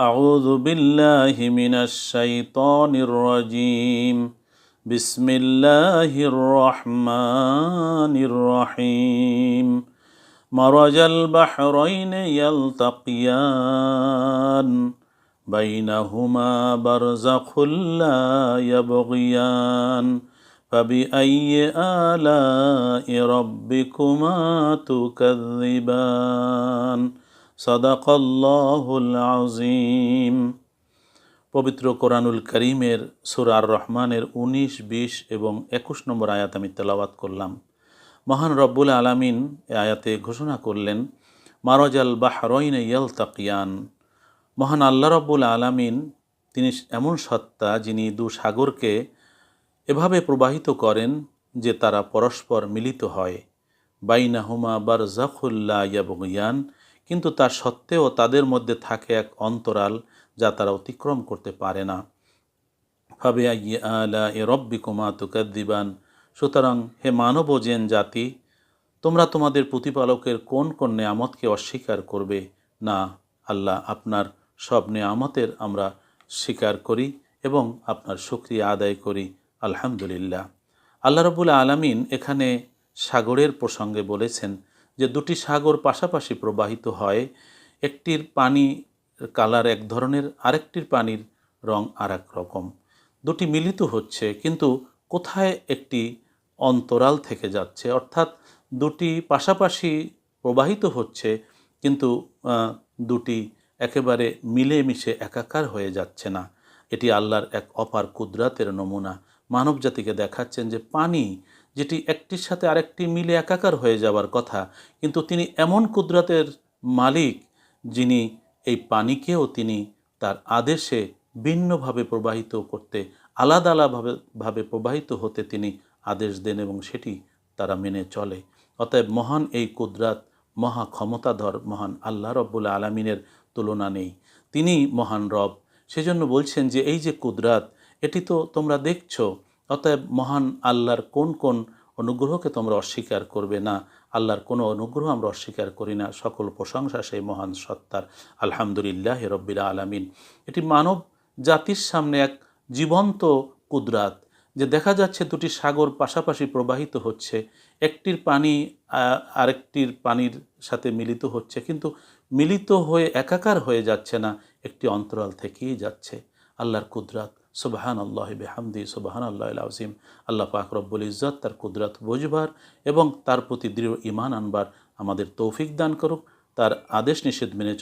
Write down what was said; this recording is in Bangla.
أعوذ بالله من الشيطان الرجيم. بسم الله الرحمن الرحيم. مرج البحرين يلتقيان. بينهما برزخ لا يبغيان. فبأي آلاء ربكما تكذبان؟ সদাকল্লাহুল আজিম পবিত্র কোরআনুল করিমের সুরার রহমানের উনিশ, বিশ এবং একুশ নম্বর আয়াত আমি তেলাবাত করলাম। মহান রব্বুল আলামিন এ আয়াতে ঘোষণা করলেন, মারজাল বাহরইন ইয়াল তাকিয়ান মহান আল্লাহ রব্বুল আলামিন তিনি এমন সত্তা যিনি দু সাগরকে এভাবে প্রবাহিত করেন যে তারা পরস্পর মিলিত হয়। বাইনাহুমা বার জাফুল্লা ইয়াবুয়ান কিন্তু তা সত্ত্বেও তাদের মধ্যে থাকে এক অন্তরাল যা তারা অতিক্রম করতে পারে না। আইয়ে আলা এ রব্বি কুমা তুকাদ্দিবান, সুতরাং হে মানব জেন জাতি, তোমরা তোমাদের প্রতিপালকের কোন কোন নেয়ামতকে অস্বীকার করবে? না, আল্লাহ আপনার সব নেয়ামতের আমরা স্বীকার করি এবং আপনার শুক্রিয়া আদায় করি। আলহামদুলিল্লাহ। আল্লাহ রবুল আলামিন এখানে সাগরের প্রসঙ্গে বলেছেন যে দুটি সাগর পাশাপাশি প্রবাহিত হয়, একটির পানি কালার এক ধরনের, আরেকটির পানির রং আর রকম। দুটি মিলিত হচ্ছে, কিন্তু কোথায় একটি অন্তরাল থেকে যাচ্ছে? অর্থাৎ দুটি পাশাপাশি প্রবাহিত হচ্ছে, কিন্তু দুটি একেবারে মিলেমিশে একাকার হয়ে যাচ্ছে না। এটি আল্লাহর এক অপার কুদরাতের নমুনা। মানব জাতিকে দেখাচ্ছেন যে পানি যেটি একটির সাথে আরেকটি মিলে একাকার হয়ে যাওয়ার কথা। কিন্তু তিনি এমন কুদরাতের মালিক যিনি এই পানিকেও তিনি তার আদেশে ভিন্নভাবে প্রবাহিত করতে আলাদা আলাদাভাবে ভাবে প্রবাহিত হতে তিনি আদেশ দেন এবং সেটি তারা মেনে চলে। অতএব মহান এই কুদরাত মহা ক্ষমতাধর মহান আল্লাহ রব্বুল আলমিনের তুলনা নেই। তিনি মহান রব। সেজন্য বলছেন যে, এই যে কুদরাত, এটি তো তোমরা দেখছ অতএব মহান আল্লাহর কোন কোন অনুগ্রহকে তোমরা অস্বীকার করবে না? আল্লাহর কোনো অনুগ্রহ আমরা অস্বীকার করি না। সকল প্রশংসা সেই মহান সত্তার। আলহামদুলিল্লাহ রব্বিল আলামিন। এটি মানব জাতির সামনে এক জীবন্ত কুদরাত, যে দেখা যাচ্ছে দুটি সাগর পাশাপাশি প্রবাহিত হচ্ছে। একটির পানি আরেকটির পানির সাথে মিলিত হচ্ছে, কিন্তু মিলিত হয়ে একাকার হয়ে যাচ্ছে না, একটি অন্তরাল থেকেই যাচ্ছে। আল্লাহর কুদরাত। সুবাহান আল্লাহ বেহামদি সুবাহান আল্লাহ আজিম আল্লাহ পাক রব্বুল ইজ্জত তার কুদরাত বুঝবার এবং তার প্রতি দৃঢ় ইমান আনবার আমাদের তৌফিক দান করুক। তার আদেশ নিষেধ মেনে